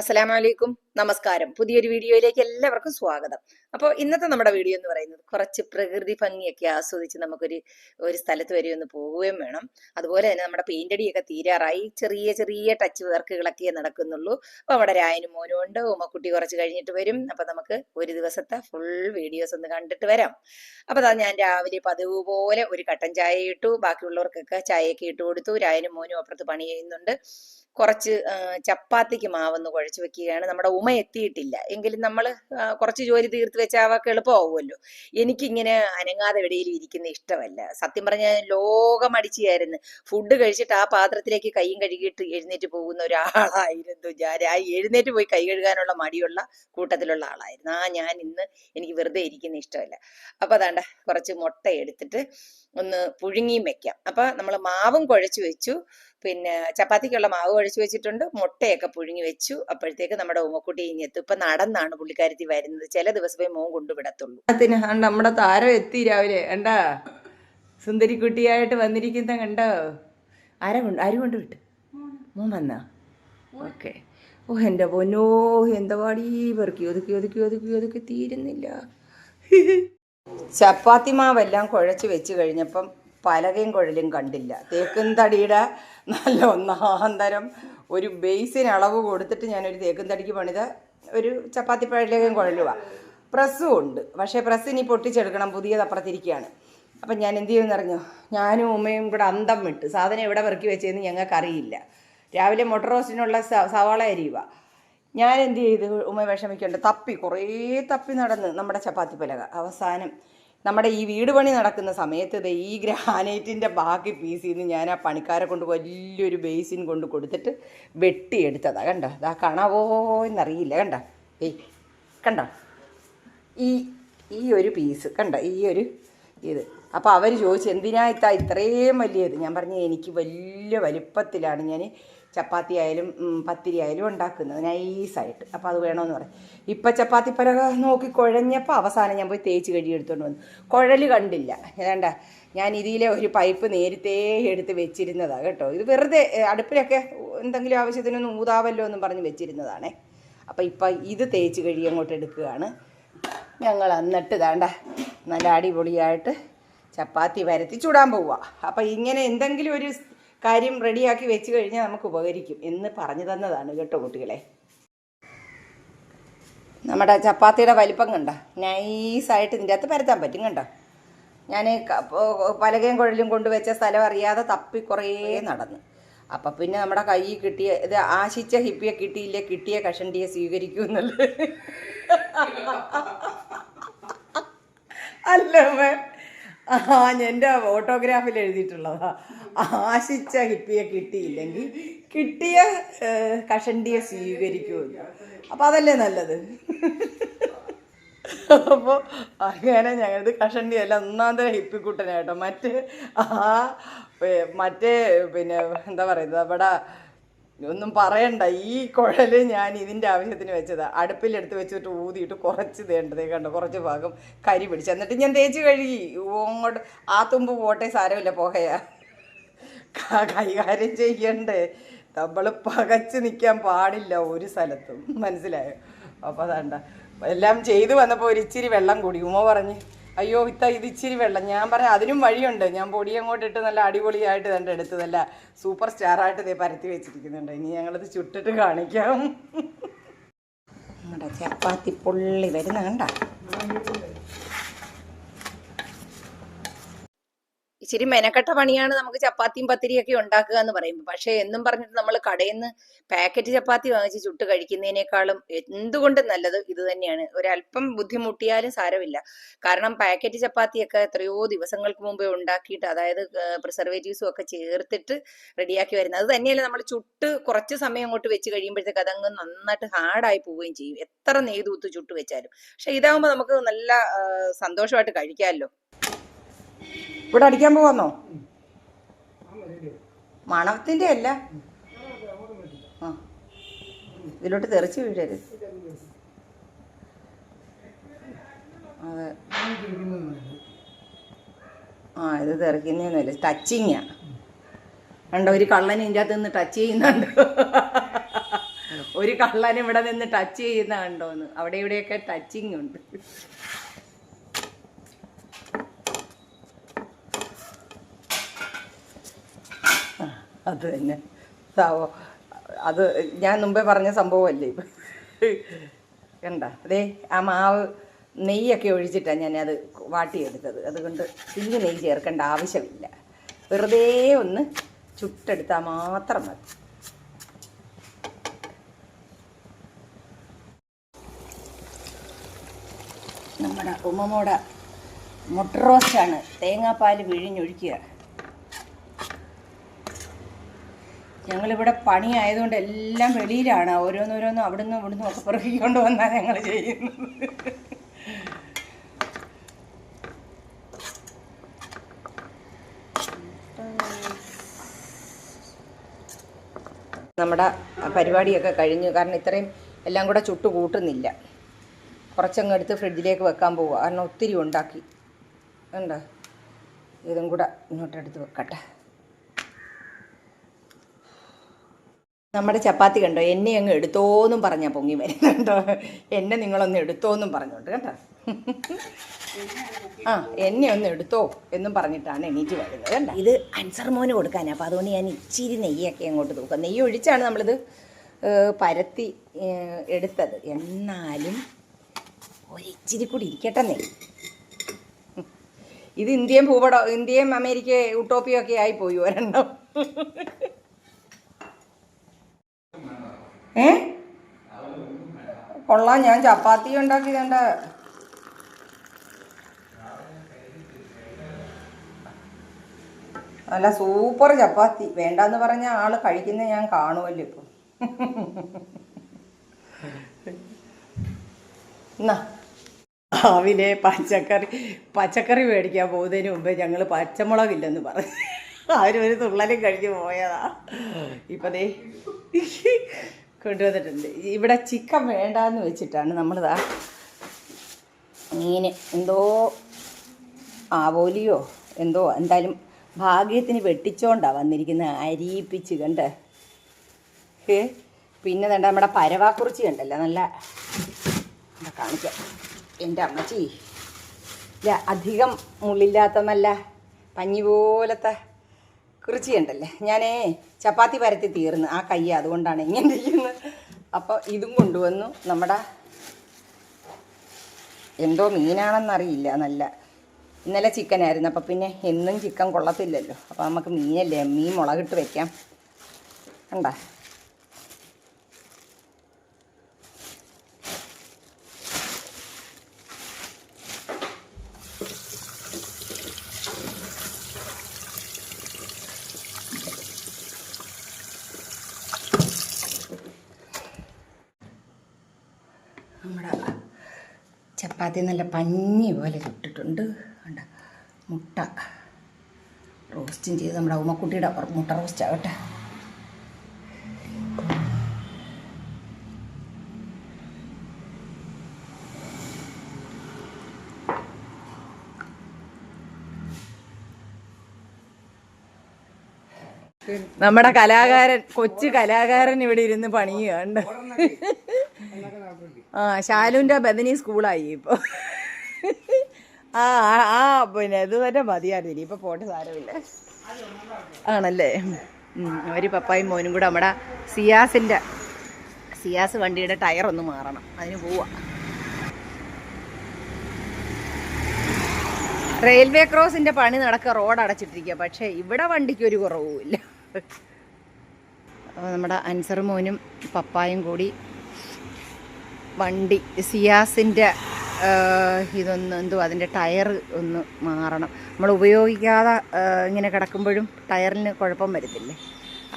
അസ്സലാമു അലൈക്കും നമസ്കാരം. പുതിയൊരു വീഡിയോയിലേക്ക് എല്ലാവർക്കും സ്വാഗതം. അപ്പോൾ ഇന്നത്തെ നമ്മുടെ വീഡിയോ എന്ന് പറയുന്നത് കുറച്ച് പ്രകൃതി ഭംഗിയൊക്കെ ആസ്വദിച്ച് നമുക്കൊരു ഒരു സ്ഥലത്ത് വരെ ഒന്ന് പോവുകയും വേണം. അതുപോലെ തന്നെ നമ്മുടെ പെയിന്റ് അടിയൊക്കെ തീരാറായി. ചെറിയ ചെറിയ ടച്ച് വർക്കുകളൊക്കെ നടക്കുന്നുള്ളൂ. അപ്പോൾ അവിടെ രായനും മോനും ഉണ്ട്. ഉമ്മക്കുട്ടി കുറച്ച് കഴിഞ്ഞിട്ട് വരും. അപ്പോൾ നമുക്ക് ഒരു ദിവസത്തെ ഫുൾ വീഡിയോസ് ഒന്ന് കണ്ടിട്ട് വരാം. അപ്പോൾ അതാ ഞാൻ രാവിലെ പതിവ് പോലെ ഒരു കട്ടൻ ചായ ഇട്ടു. ബാക്കിയുള്ളവർക്കൊക്കെ ചായയൊക്കെ ഇട്ട് കൊടുത്തു. രായനും മോനും അപ്പുറത്ത് പണി ചെയ്യുന്നുണ്ട്. കുറച്ച് ചപ്പാത്തിക്ക് മാവൊന്ന് കുഴച്ച് വെക്കുകയാണ്. നമ്മുടെ ഉമ എത്തിയിട്ടില്ല. എങ്കിലും നമ്മൾ കുറച്ച് ജോലി തീർത്ത് വെച്ചാൽ അവർക്ക് എളുപ്പമാവുമല്ലോ. എനിക്കിങ്ങനെ അനങ്ങാതെ എവിടെയെങ്കിലും ഇരിക്കുന്ന ഇഷ്ടമല്ല. സത്യം പറഞ്ഞാൽ ലോകമടിച്ചായിരുന്നു. ഫുഡ് കഴിച്ചിട്ട് ആ പാത്രത്തിലേക്ക് കൈയും കഴുകിയിട്ട് എഴുന്നേറ്റ് പോകുന്ന ഒരാളായിരുന്നു ഞാൻ. ആ എഴുന്നേറ്റ് പോയി കൈ കഴുകാനുള്ള മടിയുള്ള കൂട്ടത്തിലുള്ള ആളായിരുന്നു. ആ ഞാൻ ഇന്ന് എനിക്ക് വെറുതെ ഇരിക്കുന്ന ഇഷ്ടമല്ല. അപ്പൊ അതാണ്ട കുറച്ച് മുട്ട എടുത്തിട്ട് ഒന്ന് പുഴുങ്ങിയും വെക്കാം. അപ്പൊ നമ്മൾ മാവും കുഴച്ച് വെച്ചു. പിന്നെ ചപ്പാത്തിക്കുള്ള മാവ് കുഴച്ച് വെച്ചിട്ടുണ്ട്. മുട്ടയൊക്കെ പുഴുങ്ങി വെച്ചു. അപ്പോഴത്തേക്ക് നമ്മുടെ ഉമ്മക്കുട്ടി ഇനി എത്തും. ഇപ്പൊ നടന്നാണ് പുള്ളിക്കാരത്തി വരുന്നത്. ചില ദിവസമേ മോൻ കൊണ്ടുവിടത്തുള്ളൂ നമ്മുടെ താരം എത്തി രാവിലെ. കണ്ടാ? സുന്ദരിക്കുട്ടിയായിട്ട് വന്നിരിക്കുന്ന കണ്ടോ? ആരാ കൊണ്ട് ആര് വിട്ട്. മോൻ വന്നാ? ഓക്കെ. ഓ എന്റെ പൊന്നോ എന്താ പാടി? പെറുക്കി ഒതുക്കി ഒതുക്കി ഒതുക്കി ഒതുക്കി തീരുന്നില്ല. ചപ്പാത്തി മാവെല്ലാം കുഴച്ച് വെച്ച് കഴിഞ്ഞപ്പം പലകയും കുഴലും കണ്ടില്ല. തേക്കും തടിയുടെ നല്ല ഒന്നാന്തരം ഒരു ബേസിന് അളവ് കൊടുത്തിട്ട് ഞാനൊരു തേക്കും തടിക്ക് പണിത ഒരു ചപ്പാത്തി പഴലകയും കുഴലുക പ്രസ്സും ഉണ്ട്. പക്ഷേ പ്രസ് ഇനി പൊട്ടിച്ചെടുക്കണം. പുതിയത് അപ്പുറത്തിരിക്കുകയാണ് അപ്പം ഞാൻ എന്ത് ചെയ്യുമെന്ന് അറിഞ്ഞു? ഞാനും ഉമ്മയും കൂടെ അന്തം വിട്ട് സാധനം എവിടെ പെറുക്കി വെച്ചതെന്ന് ഞങ്ങൾക്കറിയില്ല. രാവിലെ മൊട്ടർ റോസ്റ്റിനുള്ള സവാള അരിയുക ഞാൻ എന്ത് ചെയ്തു ഉമ്മ വിഷമിക്കണ്ട. തപ്പി കുറേ തപ്പി നടന്ന് നമ്മുടെ ചപ്പാത്തി പലക. അവസാനം നമ്മുടെ ഈ വീട് പണി നടക്കുന്ന സമയത്ത് ഈ ഗ്രാനൈറ്റിന്റെ ബാക്കി പീസിൽ നിന്ന് ഞാൻ ആ പണിക്കാരെ കൊണ്ട് വലിയൊരു ബേസിൻ കൊണ്ട് കൊടുത്തിട്ട് വെട്ടിയെടുത്തതാ. കണ്ടോ? അതാ കാണാവോ എന്നറിയില്ല. കണ്ട? ഏയ് കണ്ട? ഈ ഈ ഒരു പീസ്. കണ്ട? ഈ ഒരു ഇത്. അപ്പോൾ അവർ ചോദിച്ചു എന്തിനാ ഇത്രയും വലിയത്? ഞാൻ പറഞ്ഞു എനിക്ക് വലിയ വലിപ്പത്തിലാണ്. ഞാൻ ചപ്പാത്തി ആയാലും പത്തിരി ആയാലും ഉണ്ടാക്കുന്നത് നൈസായിട്ട്. അപ്പോൾ അത് വേണമെന്ന് പറയും ഇപ്പം ചപ്പാത്തി പലക നോക്കി കുഴഞ്ഞപ്പോൾ അവസാനം ഞാൻ പോയി തേച്ച് കഴുകി എടുത്തുകൊണ്ട് വന്നു. കുഴൽ കണ്ടില്ല. ഏതാണ്ട ഞാൻ ഇതിലെ ഒരു പൈപ്പ് നേരത്തെ എടുത്ത് വെച്ചിരുന്നതാണ് കേട്ടോ. ഇത് വെറുതെ അടുപ്പിലൊക്കെ എന്തെങ്കിലും ആവശ്യത്തിനൊന്നും ഊതാവല്ലോ എന്നും പറഞ്ഞ് വെച്ചിരുന്നതാണേ. അപ്പോൾ ഇപ്പം ഇത് തേച്ച് കഴുകി അങ്ങോട്ട് എടുക്കുകയാണ്. ഞങ്ങൾ എന്നിട്ട് ഇതാണ്ട നല്ല അടിപൊളിയായിട്ട് ചപ്പാത്തി വരത്തി ചൂടാൻ പോവുക അപ്പം ഇങ്ങനെ എന്തെങ്കിലും ഒരു കാര്യം റെഡിയാക്കി വെച്ച് കഴിഞ്ഞാൽ നമുക്ക് ഉപകരിക്കും എന്ന് പറഞ്ഞു തന്നതാണ് കേട്ടോ കുട്ടികളെ. നമ്മുടെ ചപ്പാത്തിയുടെ വലിപ്പം കണ്ടോ? നൈസായിട്ട് ഇതിന്റെ അകത്ത് പരത്താൻ പറ്റും കണ്ടോ? ഞാൻ പലകയും കുഴലും കൊണ്ടുവച്ച സ്ഥലം അറിയാതെ തപ്പി കുറേ നടന്നു. അപ്പം പിന്നെ നമ്മുടെ കൈ കിട്ടിയ ഇത് ആശിച്ച ഹിപ്പിയെ കിട്ടിയില്ലേ കിട്ടിയ കഷണ്ടിയെ സ്വീകരിക്കൂ എന്നുള്ളത്. അല്ല. ആ എന്റെ ഓട്ടോഗ്രാഫിൽ എഴുതിയിട്ടുള്ളതാ. ആശിച്ച ഹിപ്പിയെ കിട്ടിയില്ലെങ്കിൽ കിട്ടിയ കഷണ്ടിയെ സ്വീകരിക്കുമെന്ന്. അപ്പം അതല്ലേ നല്ലത്? അപ്പോൾ അങ്ങനെ ഞങ്ങളത് കഷണ്ടിയല്ല ഒന്നാന്തര ഹിപ്പിക്കുട്ടനായിട്ടോ. മറ്റേ ആ മറ്റേ പിന്നെ എന്താ പറയുന്നത് അവിടെ ഒന്നും പറയണ്ട. ഈ കുഴൽ ഞാൻ ഇതിന്റെ ആവശ്യത്തിന് വെച്ചതാണ് അടുപ്പിലെടുത്ത് വെച്ചിട്ട് ഊതിയിട്ട് കുറച്ച് തേണ്ടതേ കണ്ടോ. കുറച്ച് ഭാഗം കരി പിടിച്ച്. എന്നിട്ട് ഞാൻ തേച്ച് കഴുകി. അങ്ങോട്ട് ആ തുമ്പ് പോട്ടെ സാരമില്ല പോകയാ. കൈകാര്യം ചെയ്യണ്ടേ? നമ്മൾ പകച്ച് നിൽക്കാൻ പാടില്ല ഒരു സ്ഥലത്തും. മനസ്സിലായോ? അപ്പോൾ അതണ്ട. എല്ലാം ചെയ്തു വന്നപ്പോൾ ഒരു ഇച്ചിരി വെള്ളം കൂടി. ഉമ്മ പറഞ്ഞ് അയ്യോ ഇത്ത ഇത് ഇച്ചിരി വെള്ളം. ഞാൻ പറയാം അതിനും വഴിയുണ്ട്. ഞാൻ പൊടി അങ്ങോട്ട് ഇട്ട് നല്ല അടിപൊളിയായിട്ട് തന്റെ എടുത്ത് നല്ല സൂപ്പർ സ്റ്റാറായിട്ട് ഇതേ പരത്തി വെച്ചിരിക്കുന്നുണ്ട്. ഇനി ഞങ്ങളത് ചുട്ടിട്ട് കാണിക്കാം. നമ്മുടെ ചപ്പാത്തി പൊള്ളി വരുന്ന കണ്ട? ഇച്ചിരി മെനക്കെട്ട പണിയാണ് നമുക്ക് ചപ്പാത്തിയും പത്തിരിയൊക്കെ ഉണ്ടാക്കുക എന്ന് പറയുമ്പോൾ. പക്ഷേ എന്നും പറഞ്ഞിട്ട് നമ്മൾ കടയിൽ നിന്ന് പാക്കറ്റ് ചപ്പാത്തി വാങ്ങിച്ച് ചുട്ട് കഴിക്കുന്നതിനേക്കാളും എന്തുകൊണ്ടും നല്ലത് ഇത് തന്നെയാണ്? ഒരല്പം ബുദ്ധിമുട്ടിയാലും സാരമില്ല. കാരണം പാക്കറ്റ് ചപ്പാത്തിയൊക്കെ എത്രയോ ദിവസങ്ങൾക്ക് മുമ്പേ ഉണ്ടാക്കിയിട്ട് അതായത് പ്രിസർവേറ്റീവ്സും ഒക്കെ ചേർത്തിട്ട് റെഡിയാക്കി വരുന്നത്. അത് തന്നെയല്ല നമ്മൾ ചുട്ട് കുറച്ച് സമയം അങ്ങോട്ട് വെച്ച് കഴിയുമ്പോഴത്തേക്ക് അതങ്ങ് നന്നായിട്ട് ഹാർഡായി പോവുകയും ചെയ്യും. എത്ര നെയ്തൂത്ത് ചുട്ട് വെച്ചാലും. പക്ഷെ ഇതാകുമ്പോൾ നമുക്ക് നല്ല സന്തോഷമായിട്ട് കഴിക്കാമല്ലോ. ഇവിടെ അടിക്കാൻ പോവാന്നോ? മണത്തിന്റെ അല്ല. ആ. ഇതിലോട്ട് തെറിച്ച് വീഴരുത്. അതെ. ആ ഇത് തെറിക്കുന്നൊന്നുമില്ല ടച്ചിങ്ങാ. കണ്ടോ ഒരു കള്ളൻ ഇതിന്റെ അകത്ത് നിന്ന് ടച്ച് ചെയ്യുന്നുണ്ട്. ഒരു കള്ളൻ ഇവിടെ നിന്ന് ടച്ച് ചെയ്യുന്ന കണ്ടോന്ന്. അവിടെ ഇവിടെയൊക്കെ ടച്ചിങ് ഉണ്ട് അത് തന്നെ. സാവോ അത് ഞാൻ മുമ്പേ പറഞ്ഞ സംഭവമല്ലേ? കണ്ട? അതേ ആ മാവ് നെയ്യൊക്കെ ഒഴിച്ചിട്ടാണ് ഞാൻ അത് വാട്ടിയെടുത്തത്. അതുകൊണ്ട് പിന്നെ നെയ്യ് ചേർക്കേണ്ട ആവശ്യമില്ല. വെറുതെ ഒന്ന് ചുട്ടെടുത്താൽ മാത്രം മതി. നമ്മുടെ ഉമ്മമ്മോടെ മുട്ട റോസ്റ്റാണ്. തേങ്ങാപ്പാൽ പിഴിഞ്ഞൊഴിക്കുക ഞങ്ങളിവിടെ പണിയായതുകൊണ്ട് എല്ലാം വെളിയിലാണ്. ഓരോന്നോരോന്നും അവിടുന്ന് ഇവിടുന്ന് ഒക്കെ പെറുക്കിക്കൊണ്ട് വന്നാൽ ഞങ്ങൾ ചെയ്യുന്നത്. നമ്മുടെ പരിപാടിയൊക്കെ കഴിഞ്ഞു. കാരണം ഇത്രയും എല്ലാം കൂടെ ചുട്ട് കൂട്ടുന്നില്ല. കുറച്ചങ്ങ് എടുത്ത് ഫ്രിഡ്ജിലേക്ക് വെക്കാൻ പോവുക. കാരണം ഒത്തിരി ഉണ്ടാക്കി. കണ്ടോ? ഇതും കൂടെ ഇങ്ങോട്ടെടുത്ത് വെക്കട്ടെ. നമ്മുടെ ചപ്പാത്തി കണ്ടോ? എന്നെ അങ്ങ് എടുത്തോന്നും പറഞ്ഞാൽ പൊങ്ങി വരുന്നുണ്ടോ എന്നെ നിങ്ങളൊന്ന് എടുത്തോന്നും പറഞ്ഞോട്ട് കേട്ടോ ആ എന്നെ ഒന്ന് എടുത്തോ എന്നും പറഞ്ഞിട്ടാണ് എണീറ്റ് വരുന്നത് കേട്ടോ ഇത് അൻസർ മോന് കൊടുക്കാനാണ് അപ്പോൾ അതുകൊണ്ട് ഞാൻ ഇച്ചിരി നെയ്യൊക്കെ അങ്ങോട്ട് തൂക്കാം. നെയ്യ് ഒഴിച്ചാണ് നമ്മളിത് പരത്തി എടുത്തത്. എന്നാലും ഒരിച്ചിരി കൂടി ഇരിക്കട്ടെ നെയ്യ്. ഇത് ഇന്ത്യയും ഭൂപടം ഇന്ത്യയും അമേരിക്കയും ഉട്ടോപ്പിയൊക്കെ ഒക്കെ ആയി പോയി ഒരെണ്ണം. ഏ? കൊള്ളാം ഞാൻ ചപ്പാത്തി ഉണ്ടാക്കി തണ്ട നല്ല സൂപ്പർ ചപ്പാത്തി. വേണ്ടാന്ന് പറഞ്ഞ ആൾ കഴിക്കുന്ന ഞാൻ കാണുമല്ലോ ഇപ്പം. എന്നാ? രാവിലെ പച്ചക്കറി പച്ചക്കറി മേടിക്കാൻ പോകുന്നതിന് മുമ്പേ ഞങ്ങൾ പച്ചമുളകില്ലെന്ന് പറഞ്ഞു. ആരും ഒരു തുള്ളലും കഴിഞ്ഞ് പോയതാ. ഇപ്പതേ കൊണ്ടുവന്നിട്ടുണ്ട്. ഇവിടെ ചിക്കൻ വേണ്ടാന്ന് വെച്ചിട്ടാണ് നമ്മളിതാ മീൻ എന്തോ ആവോലിയോ എന്തോ എന്തായാലും ഭാഗ്യത്തിന് വെട്ടിച്ചോണ്ടാ വന്നിരിക്കുന്നത് അരിയിപ്പിച്ച് കണ്ട്. ഏ പിന്നെ വേണ്ട നമ്മുടെ പരവാക്കുറിച്ചി ഉണ്ടല്ലോ നല്ല കാണിക്കാം. എന്റെ അമ്മച്ചി. ഇല്ല അധികം മുള്ളില്ലാത്ത നല്ല പഞ്ഞി പോലത്തെ കുറിച്ചി ഉണ്ടല്ലേ ഞാനേ ചപ്പാത്തി പരത്തി തീർന്ന്. ആ കൈ അതുകൊണ്ടാണ് ഇങ്ങനെ അപ്പോൾ ഇതും കൊണ്ടുവന്നു നമ്മുടെ എന്തോ മീനാണെന്നറിയില്ല നല്ല. ഇന്നലെ ചിക്കൻ ആയിരുന്നു അപ്പോൾ പിന്നെ എന്നും ചിക്കൻ കൊള്ളത്തില്ലല്ലോ. അപ്പോൾ നമുക്ക് മീനല്ലേ മീൻ മുളകിട്ട് വെക്കാം. കണ്ട നമ്മുടെ ചപ്പാത്തി നല്ല പഞ്ഞി പോലെ ചുട്ടിട്ടുണ്ട്. കണ്ട? മുട്ട. റോസ്റ്റും ചെയ്ത് നമ്മുടെ ഉമ്മക്കുട്ടിയുടെ മുട്ട റോസ്റ്റ് ആവട്ടെ. നമ്മുടെ കലാകാരൻ കൊച്ചു കലാകാരൻ ഇവിടെ ഇരുന്ന് പണിയുകയുണ്ട് ആ ശാലുവിന്റെ ബദനി സ്കൂളായി ഇപ്പോൾ ആ ആ- പിന്നെ ഇത് തന്നെ മതിയായിരുന്നു. ഇനി ഇപ്പോൾ പോട്ട് സാരമില്ല. ആണല്ലേ? ഒരു പപ്പായും മോനും കൂടെ നമ്മുടെ സിയാസിന്റെ സിയാസ് വണ്ടിയുടെ ടയർ ഒന്ന് മാറണം. അതിന് പോവാ. റെയിൽവേ ക്രോസിന്റെ പണി നടക്കുക റോഡ് അടച്ചിട്ടിരിക്കുക പക്ഷേ ഇവിടെ വണ്ടിക്ക് ഒരു കുറവുമില്ല. നമ്മുടെ അൻസർ മോനും പപ്പായും കൂടി വണ്ടി സിയാസിന്റെ ഇതൊന്ന് എന്തോ അതിന്റെ ടയർ ഒന്ന് മാറണം. നമ്മൾ ഉപയോഗിക്കാതെ ഇങ്ങനെ കിടക്കുമ്പോഴും ടയറിന് കുഴപ്പം വരത്തില്ലേ?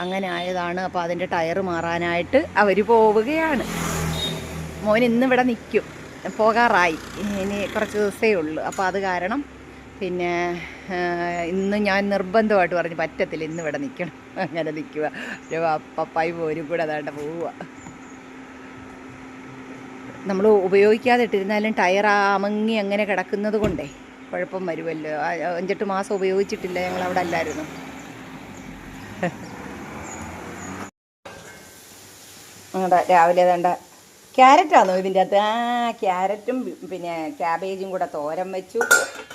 അങ്ങനെ ആയതാണ്. അപ്പോൾ അതിന്റെ ടയർ മാറാനായിട്ട് അവർ പോവുകയാണ്. മോൻ ഇന്നിവിടെ നിൽക്കും പോകാറായി. ഇനി കുറച്ച് ദിവസമേ ഉള്ളൂ. അപ്പോൾ അത് കാരണം പിന്നെ ഇന്ന് ഞാൻ നിർബന്ധമായിട്ട് പറഞ്ഞു പറ്റത്തില്ല ഇന്നിവിടെ നിൽക്കണം അങ്ങനെ നിൽക്കുക ഒരു പപ്പായി പോരും കൂടെ അതാണ്ട് പോവുക നമ്മൾ ഉപയോഗിക്കാതെ ഇട്ടിരുന്നാലും ടയർ അമങ്ങി അങ്ങനെ കിടക്കുന്നത് കൊണ്ടേ കുഴപ്പം വരുമല്ലോ. അഞ്ചെട്ട് മാസം ഉപയോഗിച്ചിട്ടില്ല ഞങ്ങൾ അവിടെ അല്ലായിരുന്നു. നമ്മുടെ രാവിലെ വേണ്ട. ക്യാരറ്റാണോ ഇതിന്റെ അകത്ത്? ആ ക്യാരറ്റും പിന്നെ ക്യാബേജും കൂടെ തോരൻ വെച്ചു.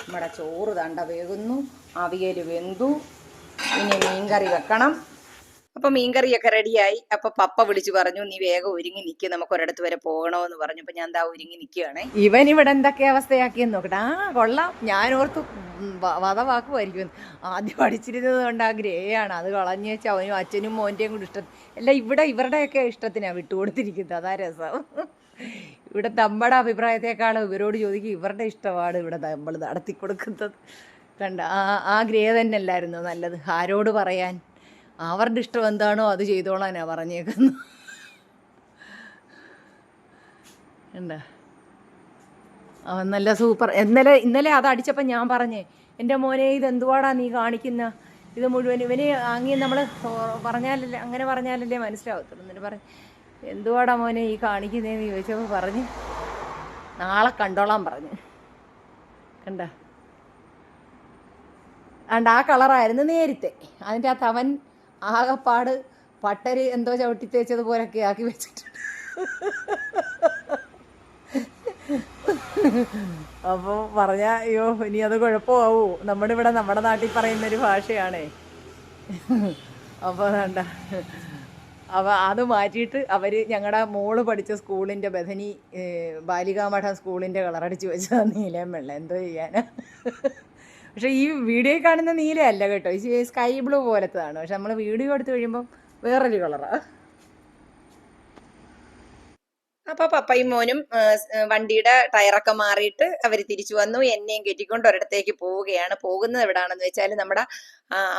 നമ്മുടെ ചോറ് തണ്ട വേകുന്നു അവിയൽ വെന്തു. ഇനി മീൻകറി വെക്കണം. അപ്പൊ മീൻകറിയൊക്കെ റെഡിയായി. അപ്പൊ പപ്പ വിളിച്ചു പറഞ്ഞു നീ വേഗം ഒരുങ്ങി നിക്ക് നമുക്ക് ഒരിടത്ത് വരെ പോകണമെന്ന് പറഞ്ഞു. അപ്പൊ ഞാൻ എന്താ ഒരുങ്ങി നിക്കുകയാണ് ഇവൻ ഇവിടെ എന്തൊക്കെ അവസ്ഥയാക്കിയെന്ന് നോക്കട്ടെ. കൊള്ളാം. ഞാൻ ഓർത്തു വധവാക്കുമായിരിക്കും ആദ്യം പഠിച്ചിരുന്നത് കൊണ്ട് ആ ഗ്രേ ആണ് അത് കളഞ്ഞു വെച്ച് അവനും അച്ഛനും മോന്റെയും കൂടി ഇഷ്ടം. അല്ല ഇവിടെ ഇവരുടെയൊക്കെ ഇഷ്ടത്തിനാണ് വിട്ടുകൊടുത്തിരിക്കുന്നത്. അതാ രസം. ഇവിടെ നമ്മുടെ അഭിപ്രായത്തെക്കാളും ഇവരോട് ചോദിക്കും ഇവരുടെ ഇഷ്ടമാണ് ഇവിടെ നമ്മൾ നടത്തി കൊടുക്കുന്നത് കണ്ട ആ ആ ഗ്രേ തന്നെ അല്ലായിരുന്നു നല്ലത്? ആരോട് പറയാൻ? അവരുടെ ഇഷ്ടം എന്താണോ അത് ചെയ്തോളാനാ പറഞ്ഞേക്കുന്നു എന്താ? അവൻ നല്ല സൂപ്പർ. ഇന്നലെ ഇന്നലെ അത് അടിച്ചപ്പോൾ ഞാൻ പറഞ്ഞേ എന്റെ മോനെ ഇത് എന്തുവാടാ നീ കാണിക്കുന്ന? ഇത് മുഴുവൻ ഇവന് അങ്ങി നമ്മൾ പറഞ്ഞാലല്ലേ അങ്ങനെ പറഞ്ഞാലല്ലേ മനസ്സിലാവത്തുള്ളൂ. എന്നിട്ട് പറഞ്ഞു എന്തുവാടാ മോനെ ഈ കാണിക്കുന്നതെന്ന് ചോദിച്ചപ്പോൾ പറഞ്ഞ് നാളെ കണ്ടോളാൻ പറഞ്ഞു. കണ്ട? അണ്ട് ആ കളറായിരുന്നു നേരത്തെ. അതിന്റെ അകത്ത് അവൻ ആകപ്പാട് പട്ടര് എന്തോ ചവിട്ടി തേച്ചതുപോലൊക്കെ ആക്കി വെച്ചിട്ടുണ്ട്. അപ്പോൾ പറഞ്ഞാൽ അയ്യോ ഇനി അത് കുഴപ്പമാവൂ. നമ്മുടെ ഇവിടെ നമ്മുടെ നാട്ടിൽ പറയുന്നൊരു ഭാഷയാണേ. അപ്പോൾ വേണ്ട അപ്പോൾ അത് മാറ്റിയിട്ട് അവർ ഞങ്ങളുടെ മോൾ പഠിച്ച സ്കൂളിന്റെ ബഥനി ബാലികാമഠം സ്കൂളിന്റെ കളറടിച്ച് വെച്ചതാണ് നീലയും വെള്ളം എന്തോ ചെയ്യാനാ? പക്ഷേ ഈ വീഡിയോ കാണുന്ന നീലയല്ല കേട്ടോ. ഈ സ്കൈ ബ്ലൂ പോലത്തതാണ്. പക്ഷെ നമ്മൾ വീഡിയോ എടുത്ത് കഴിയുമ്പം വേറൊരു കളറാണ് അപ്പൊ പപ്പയും മോനും വണ്ടിയുടെ ടയറൊക്കെ മാറിയിട്ട് അവർ തിരിച്ചു വന്നു. എന്നെയും കെട്ടിക്കൊണ്ട് ഒരിടത്തേക്ക് പോവുകയാണ്. പോകുന്നത് എവിടാണെന്ന് വെച്ചാൽ നമ്മുടെ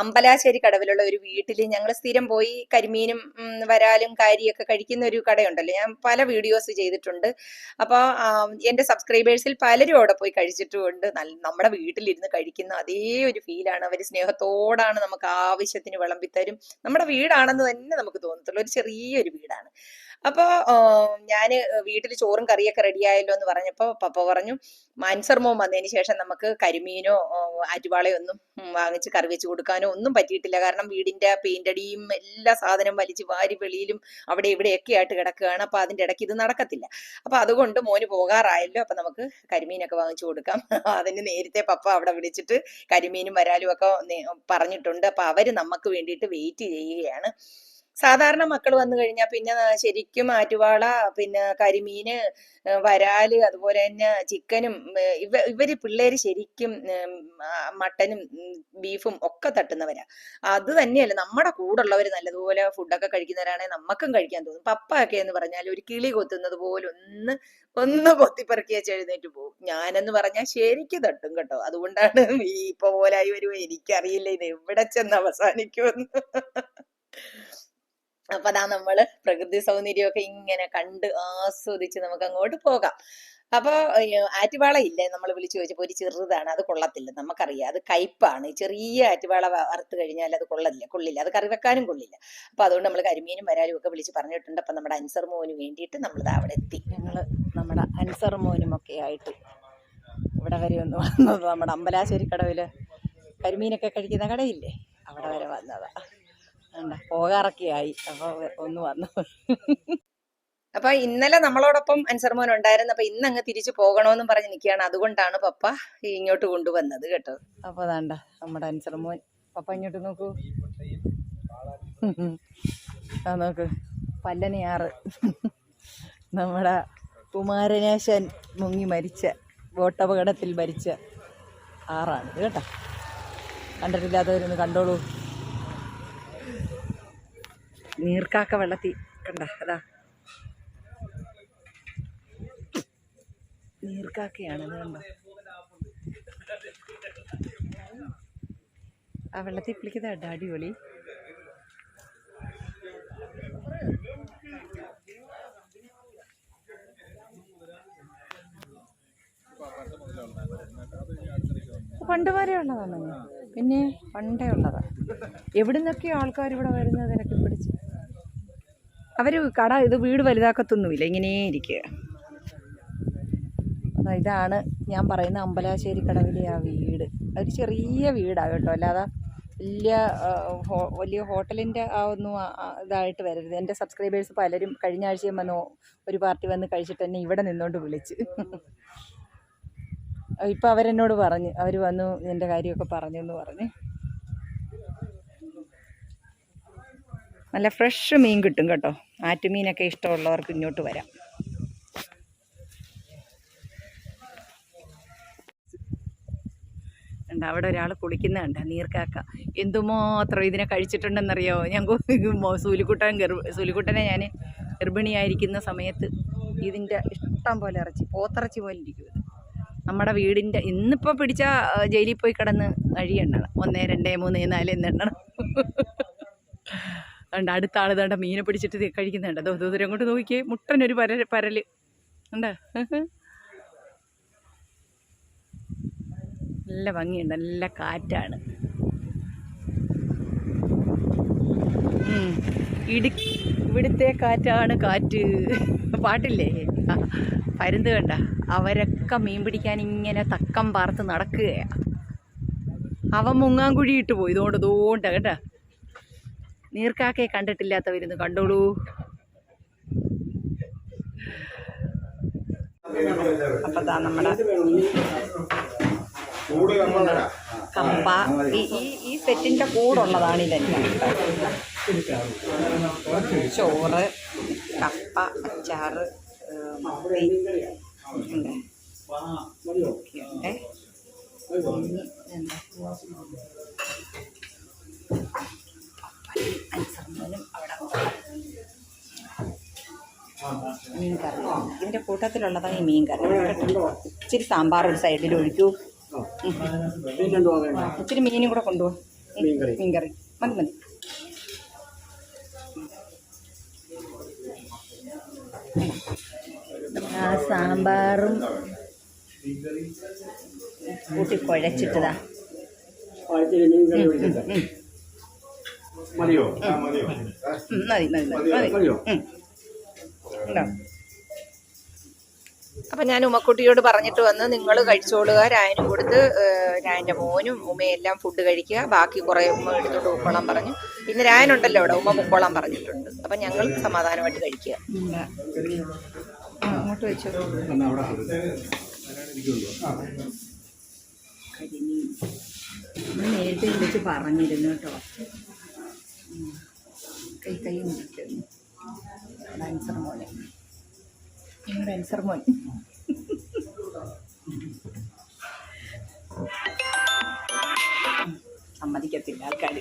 അമ്പലാശ്ശേരി കടവിലുള്ള ഒരു വീട്ടിൽ ഞങ്ങൾ സ്ഥിരം പോയി കരിമീനും വരാലും കാരിയൊക്കെ കഴിക്കുന്ന ഒരു കടയുണ്ടല്ലോ. ഞാൻ പല വീഡിയോസ് ചെയ്തിട്ടുണ്ട്. അപ്പൊ എന്റെ സബ്സ്ക്രൈബേഴ്സിൽ പലരും അവിടെ പോയി കഴിച്ചിട്ടുമുണ്ട്. നല്ല നമ്മുടെ വീട്ടിലിരുന്ന് കഴിക്കുന്ന അതേ ഒരു ഫീലാണ്. അവർ സ്നേഹത്തോടാണ് നമുക്ക് ആവശ്യത്തിന് വിളമ്പിത്തരും. നമ്മുടെ വീടാണെന്ന് തന്നെ നമുക്ക് തോന്നത്തുള്ളൂ. ഒരു ചെറിയൊരു വീടാണ്. അപ്പോൾ ഞാൻ വീട്ടിൽ ചോറും കറിയൊക്കെ റെഡിയായല്ലോ എന്ന് പറഞ്ഞപ്പോൾ പപ്പ പറഞ്ഞു മാൻസർമോൻ വന്നതിന് ശേഷം നമുക്ക് കരിമീനോ ആ, ആറ്റുവാളയോ ഒന്നും വാങ്ങിച്ച് കറി വെച്ച് കൊടുക്കാനോ ഒന്നും പറ്റിയിട്ടില്ല. കാരണം വീടിന്റെ പെയിന്റടിയും എല്ലാ സാധനം വലിച്ച് വാരി വെളിയിലും അവിടെ ഇവിടെയൊക്കെ ആയിട്ട് കിടക്കുകയാണ്. അപ്പൊ അതിന്റെ ഇടയ്ക്ക് ഇത് നടക്കത്തില്ല. അപ്പൊ അതുകൊണ്ട് മോന് പോകാറായല്ലോ. അപ്പൊ നമുക്ക് കരിമീനൊക്കെ വാങ്ങിച്ചു കൊടുക്കാം. അതിന് നേരത്തെ പപ്പ അവിടെ വിളിച്ചിട്ട് കരിമീനും വരാലും ഒക്കെ പറഞ്ഞിട്ടുണ്ട്. അപ്പൊ അവർ നമുക്ക് വേണ്ടിയിട്ട് വെയിറ്റ് ചെയ്യുകയാണ്. സാധാരണ മക്കൾ വന്നു കഴിഞ്ഞാൽ പിന്നെ ശരിക്കും ആറ്റുവാള പിന്നെ കരിമീന് വരാൽ അതുപോലെ തന്നെ ചിക്കനും ഇവ ഇവർ പിള്ളേര് ശരിക്കും മട്ടനും ബീഫും ഒക്കെ തട്ടുന്നവരാ. അത് തന്നെയല്ല നമ്മുടെ ഉള്ളവർ നല്ലതുപോലെ ഫുഡൊക്കെ കഴിക്കുന്നവരാണെങ്കിൽ നമുക്കും കഴിക്കാൻ തോന്നും. പപ്പ ഒക്കെ എന്ന് പറഞ്ഞാൽ ഒരു കിളി കൊത്തുന്നത് പോലെ ഒന്ന് ഒന്ന് കൊത്തിപ്പെറുക്കി വെച്ച് എഴുന്നേറ്റ് പോകും ഞാനെന്ന് പറഞ്ഞാൽ ശരിക്കും തട്ടും കേട്ടോ. അതുകൊണ്ടാണ് ഈ ഇപ്പൊ പോലായി വരുമോ എനിക്കറിയില്ല ഇത് എവിടെ ചെന്ന് അവസാനിക്കുമെന്ന്. അപ്പൊ അതാ നമ്മൾ പ്രകൃതി സൗന്ദര്യമൊക്കെ ഇങ്ങനെ കണ്ട് ആസ്വദിച്ച് നമുക്ക് അങ്ങോട്ട് പോകാം. അപ്പൊ ആറ്റുവാള ഇല്ലേ നമ്മൾ വിളിച്ചു ചോദിച്ചപ്പോ? ഒരു ചെറുതാണ് അത് കൊള്ളത്തില്ല നമുക്കറിയാം. അത് കയ്പാണ് ചെറിയ ആറ്റുവാള വറുത്ത് കഴിഞ്ഞാൽ അത് കൊള്ളത്തില്ല കൊള്ളില്ല. അത് കറി വെക്കാനും കൊള്ളില്ല. അപ്പൊ അതുകൊണ്ട് നമ്മൾ കരിമീനും വരാലും ഒക്കെ വിളിച്ച് പറഞ്ഞിട്ടുണ്ട്. അപ്പൊ നമ്മുടെ അൻസർ മോന് വേണ്ടിയിട്ട് നമ്മൾ അവിടെ എത്തി. ഞങ്ങൾ നമ്മുടെ അൻസർ മോനും ഒക്കെ ആയിട്ട് ഇവിടെ വരെ ഒന്ന് വന്നത് നമ്മുടെ അമ്പലാശ്ശേരി കടവിൽ കരിമീനൊക്കെ കഴിക്കുന്ന കടയില്ലേ? അവിടെ വരെ വന്നതാ. ആയി അപ്പോൾ ഒന്ന് വന്നു. അപ്പൊ ഇന്നലെ നമ്മളോടൊപ്പം അൻസർ മോൻ ഉണ്ടായിരുന്നു. അപ്പൊ ഇന്ന് അങ്ങ് തിരിച്ചു പോകണമെന്നും പറഞ്ഞ് നിൽക്കുകയാണ്. അതുകൊണ്ടാണ് പപ്പ ഇങ്ങോട്ട് കൊണ്ടുവന്നത് കേട്ടോ. അപ്പൊ അതാണ്ട നമ്മുടെ അൻസർ മോൻ. പപ്പ ഇങ്ങോട്ട് നോക്കൂ. ആ നോക്ക്. പല്ലനിയാറ്. നമ്മുടെ കുമാരനാശൻ മുങ്ങി മരിച്ച ബോട്ടപകടത്തിൽ മരിച്ച ആറാണ് ഇത് കേട്ടോ. കണ്ടിട്ടില്ലാത്തവരൊന്ന് കണ്ടോളൂ. നീർക്കാക്ക വെള്ളത്തിൽ കണ്ട അതാ. നീർക്കാക്കയാണ് അത് കണ്ടോ? ആ വെള്ളത്തിൽ കുളിക്കുന്ന കേട്ടോ അടിപൊളി. പണ്ട് വരെ ഉള്ളതാണ്? പിന്നെ പണ്ടേ ഉള്ളതാ. എവിടുന്നൊക്കെയോ ആൾക്കാർ ഇവിടെ വരുന്നത് പിടിച്ച് അവർ കട ഇത് വീട് വലുതാക്കത്തൊന്നുമില്ല ഇങ്ങനെ ഇരിക്കുക. ഇതാണ് ഞാൻ പറയുന്ന അമ്പലാശ്ശേരി കടവിലെ ആ വീട്. അതൊരു ചെറിയ വീടാണ് കേട്ടോ അല്ലാതെ വലിയ വലിയ ഹോട്ടലിന്റെ ആ ഒന്നും ഇതായിട്ട് വരരുത്. എന്റെ സബ്സ്ക്രൈബേഴ്സ് പലരും കഴിഞ്ഞ ആഴ്ചയും വന്ന് ഒരു പാർട്ടി വന്ന് കഴിച്ചിട്ട് എന്നെ ഇവിടെ നിന്നുകൊണ്ട് വിളിച്ച്. ഇപ്പം അവരെന്നോട് പറഞ്ഞു അവർ വന്നു എന്റെ കാര്യമൊക്കെ പറഞ്ഞു എന്ന് പറഞ്ഞ്. നല്ല ഫ്രഷ് മീൻ കിട്ടും കേട്ടോ. ആറ്റുമീനൊക്കെ ഇഷ്ടമുള്ളവർക്ക് ഇങ്ങോട്ട് വരാം. അവിടെ ഒരാൾ കുളിക്കുന്ന കണ്ട നീർക്കാക്ക. എന്തുമാത്രം ഇതിനെ കഴിച്ചിട്ടുണ്ടെന്നറിയോ? ഞാൻ സൂലിക്കുട്ടൻ ഗർഭ സൂലിക്കുട്ടനെ ഞാൻ ഗർഭിണിയായിരിക്കുന്ന സമയത്ത് ഇതിന്റെ ഇഷ്ടം പോലെ ഇറച്ചി പോത്തിറച്ചി പോലെ ഇരിക്കും നമ്മുടെ വീടിന്റെ ഇന്നിപ്പോൾ പിടിച്ച ജയിലിൽ പോയി കിടന്ന് കഴിയണം ഒന്ന് രണ്ട് മൂന്ന് നാല് എന്നെണ്ണണം. ഉണ്ട് അടുത്ത ആൾ ഇതാണ്ട് മീനെ പിടിച്ചിട്ട് കഴിക്കുന്നുണ്ട്. അതോ ദൂരം അങ്ങോട്ട് നോക്കിയേ മുട്ടനൊരു പര പരൽ ഉണ്ട് നല്ല ഭംഗിയുണ്ട്. നല്ല കാറ്റാണ്. ഇടു ഇവിടുത്തെ കാറ്റാണ് കാറ്റ്. പാട്ടില്ലേ? പരുന്ത് കണ്ട. അവരൊക്കെ മീൻ പിടിക്കാൻ ഇങ്ങനെ തക്കം പാർത്ത് നടക്കുകയാണ് അവൻ മുങ്ങാൻ ഇട്ട് പോയി. ഇതുകൊണ്ട് ഇതുകൊണ്ട് കേട്ടാ നീർക്കാക്കയെ കണ്ടിട്ടില്ലാത്തവരുന്ന് കണ്ടോളൂ. അപ്പം ദാ നമ്മുടെ കപ്പ. ഈ ഈ സെറ്റിന്റെ കൂടുള്ളതാണ് ഇതെല്ലാം ചോറ് കപ്പ അച്ചാറ് മത്തി. ഉണ്ട്. കറി ഇതിന്റെ കൂട്ടത്തിലുള്ളതാണ് ഈ മീൻ കറി. ഇച്ചിരി സാമ്പാർ ഒരു സൈഡിൽ ഒഴിക്കൂ. ഇച്ചിരി മീനും കൂടെ കൊണ്ടുപോകാം മീൻ കറി. മതി മതി. ആ സാമ്പാറും കൂട്ടി കുഴച്ചിട്ടതാ. മതിയോ? മതി മതി മതി. മതി. മതിയോ? ഉണ്ടോ അപ്പൊ ഞാൻ ഉമ്മക്കുട്ടിയോട് പറഞ്ഞിട്ട് വന്ന് നിങ്ങൾ കഴിച്ചോളുക രായനും കൊടുത്ത് രായന്റെ മോനും ഉമ്മയെല്ലാം ഫുഡ് കഴിക്കുക ബാക്കി കുറെ ഉമ്മ എടുത്തോണ്ട് പൊക്കോളാൻ പറഞ്ഞു. പിന്നെ രായനുണ്ടല്ലോ അവിടെ ഉമ്മ പൊക്കോളാൻ പറഞ്ഞിട്ടുണ്ട്. അപ്പൊ ഞങ്ങൾ സമാധാനമായിട്ട് കഴിക്കുക. അങ്ങോട്ട് നേരത്തെ വിളിച്ച് പറഞ്ഞിരുന്നു കേട്ടോ. കൈ കൈ മുറിക്കുന്നു ഡാൻസർ മോനെ. നിങ്ങളുടെ മോൻ സമ്മതിക്കത്തില്ല ആൾക്കാർ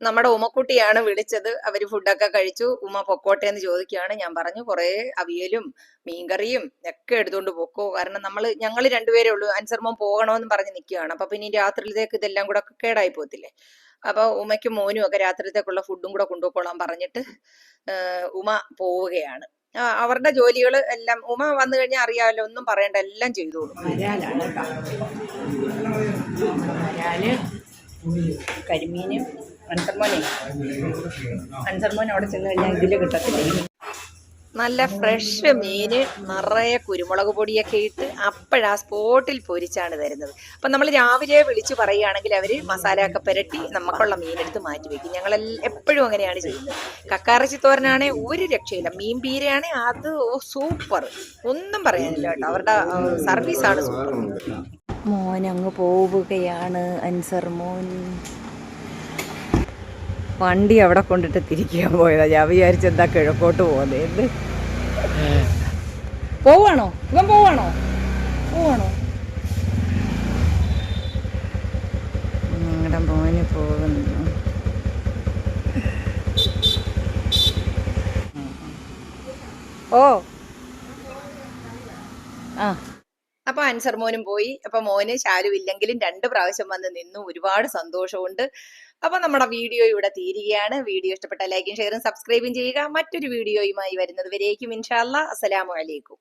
നമ്മുടെ ഉമ്മക്കുട്ടിയാണ് വിളിച്ചത്. അവർ ഫുഡൊക്കെ കഴിച്ചു. ഉമ്മ പൊക്കോട്ടെ എന്ന് ചോദിക്കുകയാണ്. ഞാൻ പറഞ്ഞു കുറെ അവിയലും മീൻകറിയും ഒക്കെ എടുത്തുകൊണ്ട് പൊക്കോ. കാരണം നമ്മൾ ഞങ്ങൾ രണ്ടുപേരേ ഉള്ളൂ. അൻസർമോൻ പോകണമെന്ന് പറഞ്ഞ് നിൽക്കുകയാണ് അപ്പൊ പിന്നെ രാത്രിയിലേക്ക് ഇതെല്ലാം കൂടെ കേടായി പോകത്തില്ലേ? അപ്പൊ ഉമ്മയ്ക്കും മോനും ഒക്കെ രാത്രിയിലേക്കുള്ള ഫുഡും കൂടെ കൊണ്ടുപോയിക്കോളാൻ പറഞ്ഞിട്ട് ഉമ പോവുകയാണ്. അവരുടെ ജോലികൾ എല്ലാം ഉമ വന്നു കഴിഞ്ഞാൽ അറിയാമല്ലോ ഒന്നും പറയണ്ട എല്ലാം ചെയ്തോളും. കരിമീനും അൻസർമോനെ അൻസർമോൻ അവിടെ ചെന്ന് കഴിഞ്ഞാൽ ഇതിൽ കിട്ടത്തില്ല. നല്ല ഫ്രഷ് മീന് നിറയെ കുരുമുളക് പൊടിയൊക്കെ ഇട്ട് അപ്പോഴാ സ്പോട്ടിൽ പൊരിച്ചാണ് തരുന്നത്. അപ്പം നമ്മൾ രാവിലെ വിളിച്ചു പറയുകയാണെങ്കിൽ അവർ മസാല ഒക്കെ പുരട്ടി നമുക്കുള്ള മീനെടുത്ത് മാറ്റി വെക്കും. ഞങ്ങൾ എപ്പോഴും അങ്ങനെയാണ് ചെയ്യുന്നത്. കക്കാറച്ചി തോരനാണെ ഒരു രക്ഷയില്ല. മീൻ പീരയാണെ അത് സൂപ്പർ ഒന്നും പറയാനില്ല കേട്ടോ. അവരുടെ സർവീസാണ് സൂപ്പർ മോൻ അങ്ങ് പോവുകയാണ് അൻസർ മോൻ. വണ്ടി അവിടെ കൊണ്ടിട്ട് തിരിക്കാൻ പോയതാ. ഞാൻ വിചാരിച്ചു എന്താ കിഴക്കോട്ട് പോകുന്നത് എന്ത്? പോവാണോ ഇവൻ പോവാണോ പോവാണോ ഞങ്ങളുടെ മോന് പോകുന്നു. ഓ. ആ. അപ്പൊ അൻസർ മോനും പോയി. അപ്പൊ മോന് ശാലു ഇല്ലെങ്കിലും രണ്ട് പ്രാവശ്യം വന്ന് നിന്നു. ഒരുപാട് സന്തോഷമുണ്ട്. അപ്പൊ നമ്മുടെ വീഡിയോ ഇവിടെ തീരുകയാണ്. വീഡിയോ ഇഷ്ടപ്പെട്ട ലൈക്കും ഷെയറും സബ്സ്ക്രൈബും ചെയ്യുക. മറ്റൊരു വീഡിയോയുമായി വരുന്നത് വരേക്കും ഇൻഷാല്ല അസ്സലാമു അലൈക്കും.